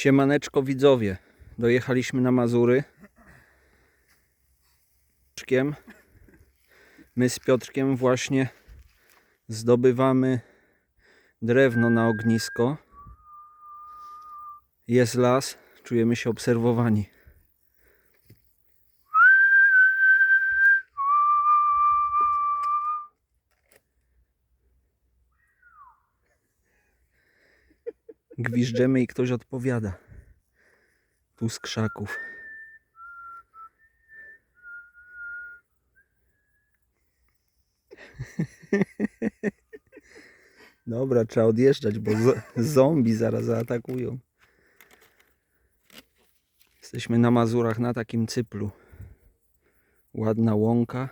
Siemaneczko widzowie. Dojechaliśmy na Mazury. Piotrkiem. My z Piotrkiem właśnie zdobywamy drewno na ognisko. Jest las, czujemy się obserwowani. Gwiżdżemy i ktoś odpowiada. Tu z krzaków. Dobra, trzeba odjeżdżać, bo zo- zombie zaraz zaatakują. Jesteśmy na Mazurach na takim cyplu. Ładna łąka.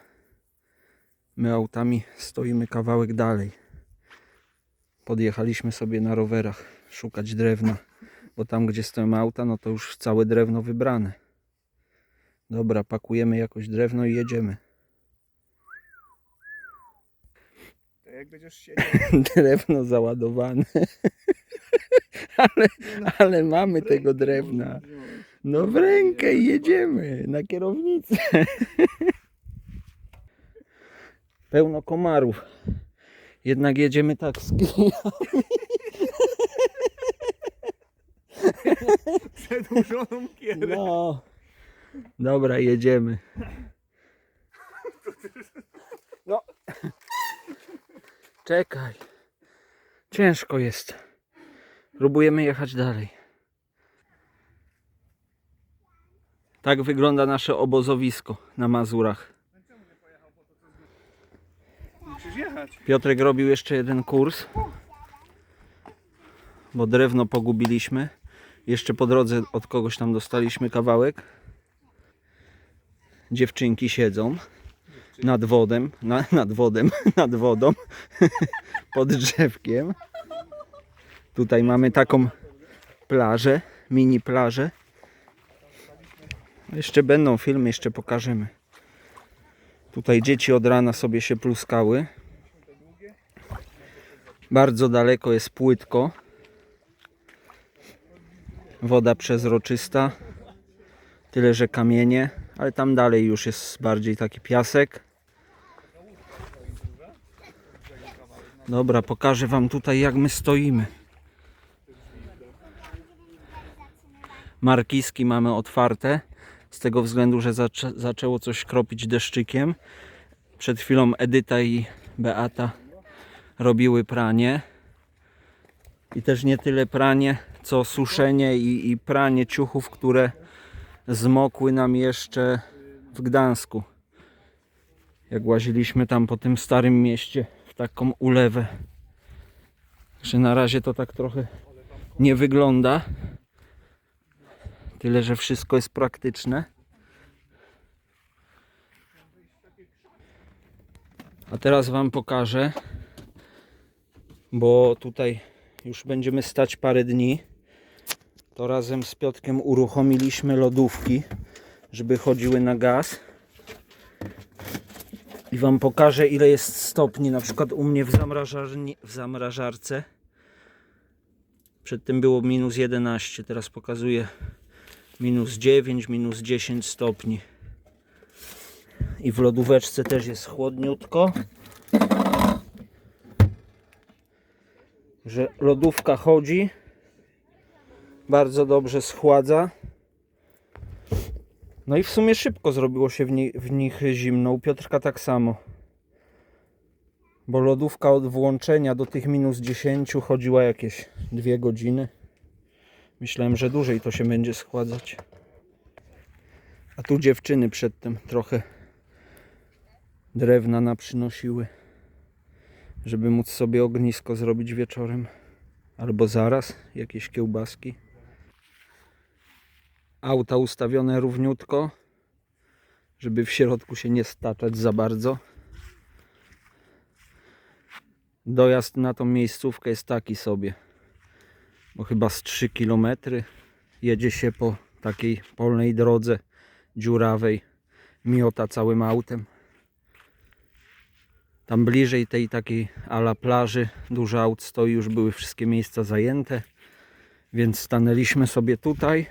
My autami stoimy kawałek dalej. Podjechaliśmy sobie na rowerach szukać drewna, bo tam gdzie stoją auta, no to już całe drewno wybrane. Dobra, pakujemy jakoś drewno i jedziemy. To jak będziesz siedział, drewno załadowane. ale, ale mamy tego drewna. No w rękę i jedziemy na kierownicę. Pełno komarów. Jednak jedziemy tak z kijami. przedłużoną kierę. No. Dobra, jedziemy. No. Czekaj. Ciężko jest. Próbujemy jechać dalej. Tak wygląda nasze obozowisko na Mazurach. Piotrek robił jeszcze jeden kurs, bo drewno pogubiliśmy. Jeszcze po drodze od kogoś tam dostaliśmy kawałek. Dziewczynki siedzą nad wodem, na, nad wodem, nad wodą, pod drzewkiem. Tutaj mamy taką plażę, mini plażę. Jeszcze będą filmy, jeszcze pokażemy. Tutaj dzieci od rana sobie się pluskały. Bardzo daleko jest płytko. Woda przezroczysta. Tyle, że kamienie, ale tam dalej już jest bardziej taki piasek. Dobra, pokażę Wam tutaj jak my stoimy. Markiski mamy otwarte. Z tego względu, że zaczę, zaczęło coś kropić deszczykiem. Przed chwilą Edyta i Beata robiły pranie. I też nie tyle pranie, co suszenie i, i pranie ciuchów, które zmokły nam jeszcze w Gdańsku. Jak łaziliśmy tam po tym starym mieście w taką ulewę. Że na razie to tak trochę nie wygląda. Tyle, że wszystko jest praktyczne. A teraz Wam pokażę, bo tutaj już będziemy stać parę dni. To razem z Piotkiem uruchomiliśmy lodówki, żeby chodziły na gaz. I Wam pokażę ile jest stopni, na przykład u mnie w, zamrażarni, w zamrażarce. Przedtem było minus 11, teraz pokazuje minus 9, minus 10 stopni. I w lodóweczce też jest chłodniutko. Że lodówka chodzi. Bardzo dobrze schładza. No i w sumie szybko zrobiło się w, w nich zimno. U Piotrka tak samo. Bo lodówka od włączenia do tych minus 10 chodziła jakieś dwie godziny. Myślałem, że dłużej to się będzie schładzać. A tu dziewczyny przedtem trochę drewna naprzynosiły, żeby móc sobie ognisko zrobić wieczorem. Albo zaraz, jakieś kiełbaski. Auta ustawione równiutko, żeby w środku się nie staczać za bardzo. Dojazd na tą miejscówkę jest taki sobie, bo chyba z 3 km jedzie się po takiej polnej drodze dziurawej, miota całym autem. Tam bliżej tej takiej ala plaży dużo aut stoi, już były wszystkie miejsca zajęte. Więc stanęliśmy sobie tutaj.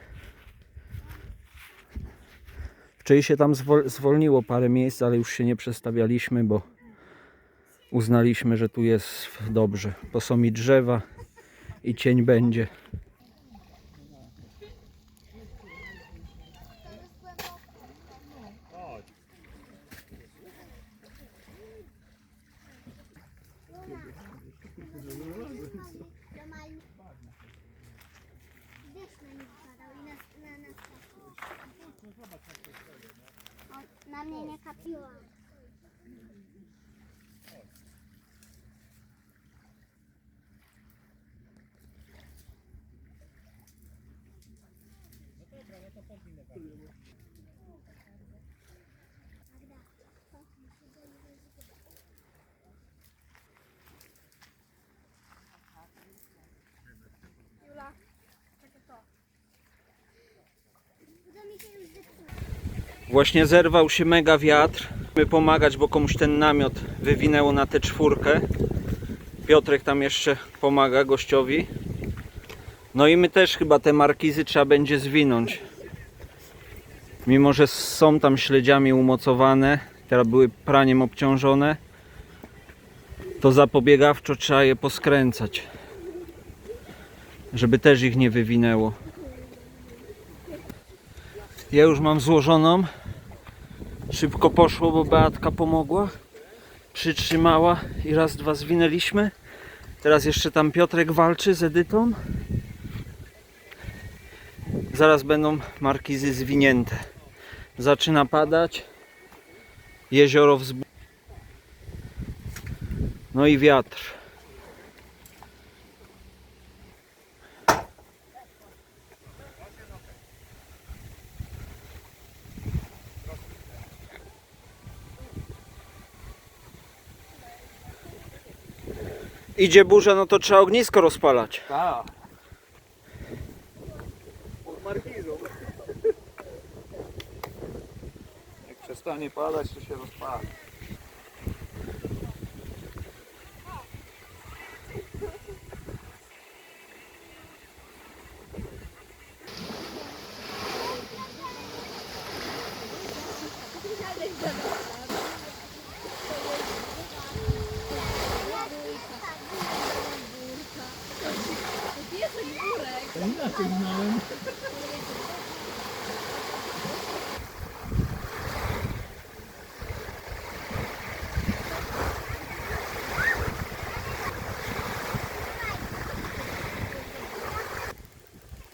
Wczoraj się tam zwol- zwolniło parę miejsc, ale już się nie przestawialiśmy, bo uznaliśmy, że tu jest dobrze. Bo są i drzewa i cień będzie. Deszcz na nich padał i nas, na nas O, Na mnie nie kapiła. Jula, czekaj to. Uda mi się już zepsuć. Właśnie zerwał się mega wiatr. My pomagać, bo komuś ten namiot wywinęło na tę czwórkę. Piotrek tam jeszcze pomaga gościowi. No i my też chyba te markizy trzeba będzie zwinąć. Mimo, że są tam śledziami umocowane, teraz były praniem obciążone, to zapobiegawczo trzeba je poskręcać, żeby też ich nie wywinęło. Ja już mam złożoną. Szybko poszło, bo Beatka pomogła. Przytrzymała i raz, dwa zwinęliśmy. Teraz jeszcze tam Piotrek walczy z Edytą. Zaraz będą markizy zwinięte. Zaczyna padać. Jezioro wzbu... No i wiatr. Idzie burza, no to trzeba ognisko rozpalać. Tak. Pod markizą. Jak przestanie padać, to się rozpali.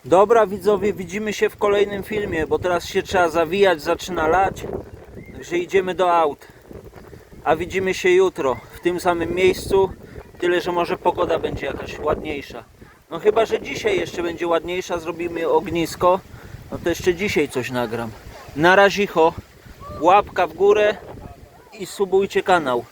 Dobra widzowie, widzimy się w kolejnym filmie, bo teraz się trzeba zawijać, zaczyna lać. Także idziemy do aut. A widzimy się jutro w tym samym miejscu. Tyle, że może pogoda będzie jakaś ładniejsza. No chyba, że dzisiaj jeszcze będzie ładniejsza, zrobimy ognisko. No to jeszcze dzisiaj coś nagram. Na razicho, łapka w górę i subujcie kanał.